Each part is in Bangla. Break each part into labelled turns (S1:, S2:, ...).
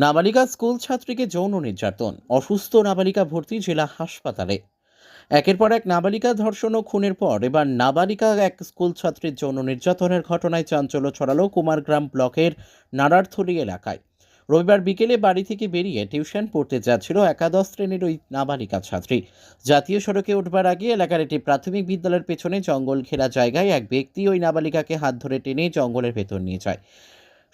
S1: নাবালিকা স্কুল ছাত্রীকে যৌন নির্যাতন। অসুস্থ নাবালিকা ভর্তি জেলা হাসপাতালে। একের পর এক নাবালিকা ধর্ষণ ও খুনের পর এবার নাবালিকা এক স্কুল ছাত্রীর যৌন নির্যাতনের ঘটনায় চাঞ্চল্য ছড়ালো কুমারগ্রাম ব্লকের নারারথলি এলাকায়। রবিবার বিকেলে বাড়ি থেকে বেরিয়ে টিউশন পড়তে যাচ্ছিল একাদশ শ্রেণির ওই নাবালিকা ছাত্রী। জাতীয় সড়কে উঠবার আগে এলাকার একটি প্রাথমিক বিদ্যালয়ের পেছনে জঙ্গল ঘেরা জায়গায় এক ব্যক্তি ওই নাবালিকাকে হাত ধরে টেনে জঙ্গলের ভেতর নিয়ে যায়।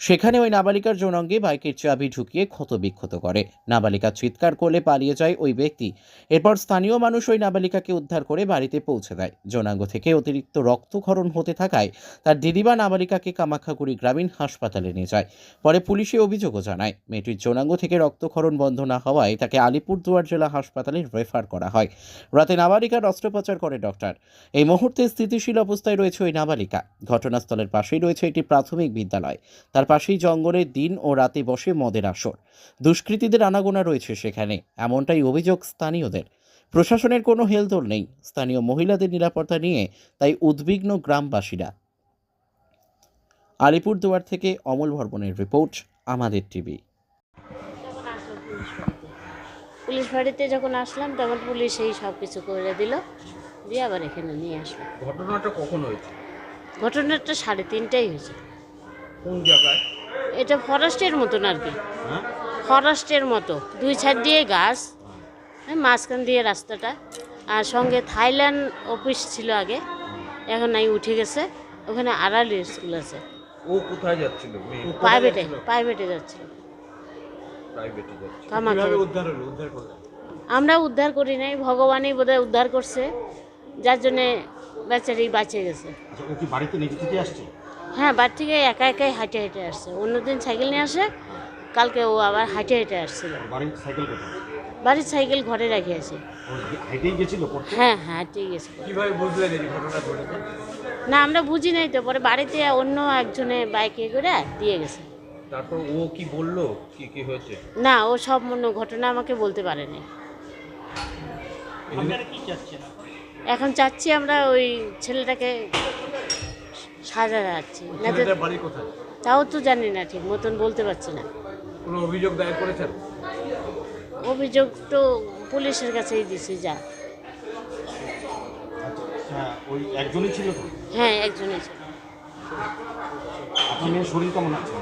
S1: সেখানে ওই নাবালিকার যৌনাঙ্গে বাইকের চাবি ঢুকিয়ে ক্ষতবিক্ষত করে। নাবালিকা চিৎকার করলে পালিয়ে যায় ওই ব্যক্তি। এরপর স্থানীয় মানুষ ওই নাবালিকাকে উদ্ধার করে বাড়িতে পৌঁছে দেয়। যৌনাঙ্গ থেকে অতিরিক্ত রক্তক্ষরণ হতে থাকায় তার দিদিবা নাবালিকাকে কামাখ্যাগুড়ি গ্রামীণ হাসপাতালে নিয়ে যায়। পরে পুলিশে অভিযোগও জানায়। মেয়েটির যৌনাঙ্গ থেকে রক্তক্ষরণ বন্ধ না হওয়ায় তাকে আলিপুরদুয়ার জেলা হাসপাতালে রেফার করা হয়। রাতে নাবালিকার অস্ত্রোপচার করে ডক্টর। এই মুহূর্তে স্থিতিশীল অবস্থায় রয়েছে ওই নাবালিকা। ঘটনাস্থলের পাশেই রয়েছে একটি প্রাথমিক বিদ্যালয়। তার পাশেই জঙ্গলে দিন ও রাতে বসে মদের আসর। দুষ্কৃতীদের আনাগোনা রয়েছে সেখানে। এমনটাই অভিযোগ স্থানীয়দের। প্রশাসনের কোনো হেলদোল নেই। স্থানীয় মহিলাদের নিরাপত্তা নিয়ে তাই উদ্বিগ্ন গ্রামবাসীরা। আলিপুরদুয়ার থেকে অমল ভর্মনের রিপোর্ট আমাদের টিভি।
S2: পুলিশ বাড়িতে পুলিশ বাড়িতে যখন আসলাম তখন পুলিশ এই সব কিছু করে দিল। দিয়ে আবার এখানে নিয়ে আসলো।
S3: ঘটনাটা কখন হয়েছে?
S2: ঘটনাটা সাড়ে তিনটাই হয়েছে।
S3: কোন জায়গায়?
S2: এটা ফরেস্টের মতন আর কি।
S3: হ্যাঁ?
S2: ফরেস্টের মতো। দুই সাইড দিয়ে গাছ। হ্যাঁ, মাঝখান দিয়ে রাস্তাটা। আর সঙ্গে থাইল্যান্ড অফিস ছিল আগে। এখন নাই উঠে গেছে। ওখানে আড়ালি স্কুল আছে।
S3: ও কোথায় যাচ্ছিল?
S2: প্রাইভেটে প্রাইভেটে যাচ্ছিল।
S3: প্রাইভেটে যাচ্ছিল।
S2: কামাখ্যা
S3: উদ্ধার হলো? উদ্ধার করলেন?
S2: আমরা উদ্ধার করি নাই। ভগবানই বোধহয় উদ্ধার করছে। যার জন্যে বেচারি বাঁচে গেছে।
S4: আচ্ছা ও কি বাড়িতে নিজে থেকে আসছে?
S2: হ্যাঁ বাড়ি থেকে একা একাই হাঁটে হেঁটে আসছে। অন্যদিন সাইকেল নিয়ে আসে কালকে ও আবার হাঁটে হেঁটে আসছিল।
S4: বাড়ির সাইকেল
S2: ঘরে রেখে আছে। হ্যাঁ হ্যাঁ হাঁটেই গেছে না আমরা বুঝি নাই তো পরে বাড়িতে অন্য একজনে বাইকে করে দিয়ে গেছে।
S3: তারপর ও কি বলল? কি কি হয়েছে?
S2: না ও সব মনে ঘটনা আমাকে বলতে পারেনি। এখন চাচ্ছি আমরা ওই ছেলেটাকে সাজা যাচ্ছি তাও তো জানি না ঠিক মতন বলতে পারছি না।
S3: কোনো অভিযোগ দায়ের করেছেন?
S2: অভিযোগ তো পুলিশের কাছেই দিছি যা।
S4: আচ্ছা ওই একজনই ছিল
S2: হ্যাঁ একজনই ছিল।
S4: আপনার শরীর কেমন আছে?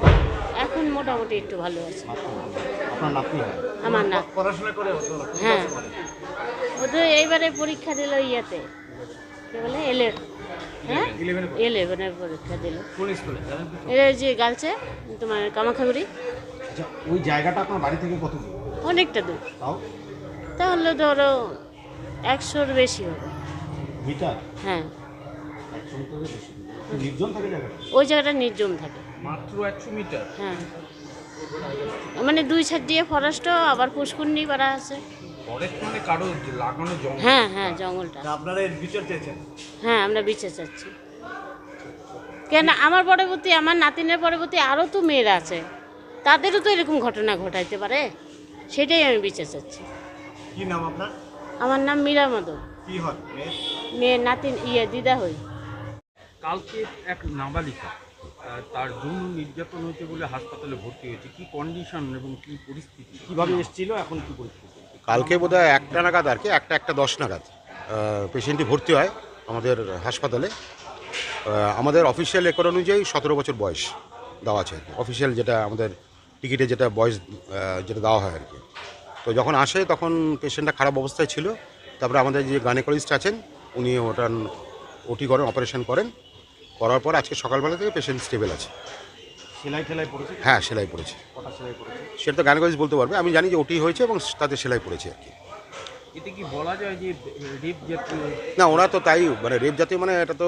S2: এখন মোটামুটি একটু ভালো আছে।
S4: আপনার নাতনি
S2: আমার না
S3: পড়াশোনা করে
S2: হ্যাঁ। ও তো এইবারে পরীক্ষা দিল ইয়াতে। কি বলে এলে হ্যাঁ? ইলেভেনের পরীক্ষা। দিল।
S3: কোন স্কুলে?
S2: এটা যে তোমার কামাখাগুড়ি?
S4: আচ্ছা ওই জায়গাটা আপনার বাড়ি থেকে কত দূর?
S2: অনেকটা দূর। তাহলে ধরো একশোর বেশি হবে।
S4: মিটার?
S2: হ্যাঁ।
S4: নির্জন থাকে জায়গাটা?
S2: ওই জায়গাটা থাকে।
S3: মাত্র একশো মিটার?
S2: হ্যাঁ। মানে দুই সাইড দিয়ে ফরেস্টও আবার পুষ্কুন্নি করা আছে।
S3: ফরেস্ট মানে কারও যে লাগানো জঙ্গল।
S2: হ্যাঁ হ্যাঁ জঙ্গলটা।
S3: আপনারা এর বিচার চেয়েছেন
S2: হ্যাঁ আমরা বিচার চাচ্ছি। কেন আমার পরবর্তী আমার নাতিনের পরবর্তী আরও তো মেয়েরা আছে। তাদেরও তো এরকম ঘটনা ঘটাইতে পারে। সেটাই আমি বিচার চাচ্ছি।
S3: কি নাম আপনার?
S2: আমার নাম মীরা মাদক।
S3: কি হয়? মেয়ে?
S2: মেয়ের নাতিন ইয়ে দিদা হই।
S5: কালকে এক নাবালিকা তার যৌন নির্যাতন হয়েছে বলে হাসপাতালে ভর্তি হয়েছে। কি কন্ডিশন এবং কি পরিস্থিতি?
S4: কীভাবে এসেছিল? এখন কি পরিস্থিতি?
S6: কালকে বোধহয় একটা নাগাদ আর কি, একটা একটা দশ নাগাদ পেশেন্টটি ভর্তি হয় আমাদের হাসপাতালে। আমাদের অফিসিয়াল রেকর্ড অনুযায়ী সতেরো বছর বয়স দেওয়া আছে অফিসিয়াল যেটা আমাদের টিকিটে যেটা বয়স যেটা দেওয়া হয় আর কি। তো যখন আসে তখন পেশেন্টটা খারাপ অবস্থায় ছিল, তারপরে আমাদের যে গাইনোকোলজিস্ট আছেন, উনি ওটা ওটি করেন, অপারেশন করেন। করার পর আজকে সকালবেলা থেকে পেশেন্ট স্টেবল আছে।
S4: সেলাই টেলাই পড়েছে?
S6: হ্যাঁ সেলাই পড়েছে।
S4: কটা সেলাই পড়েছে?
S6: সেটা তো গাইনোকোলজিস্ট বলতে পারবে। আমি জানি যে ওটি হয়েছে এবং তাতে সেলাই পড়েছে আর কি।
S5: এতে কি বলা যায় যে রেপ জাতীয়
S6: না ওরা তো তাই মানে রেপ জাতীয় মানে এটা তো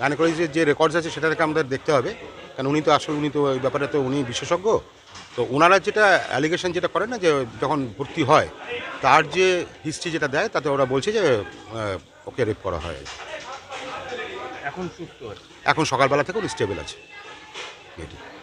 S6: গাইনোকোলজির যে রেকর্ডস আছে সেটা থেকে আমাদের দেখতে হবে। কারণ উনি তো আসলে উনি তো এই ব্যাপারে তো উনি বিশেষজ্ঞ। তো ওনারা যেটা অ্যালিগেশন যেটা করে না যে যখন ভর্তি হয় তার যে হিস্ট্রি যেটা দেয় তাতে ওরা বলছে যে ওকে রেপ করা হয়।
S5: এখন সুস্থ
S6: এখন সকালবেলা থেকে উনি স্টেবল আছে। ശരി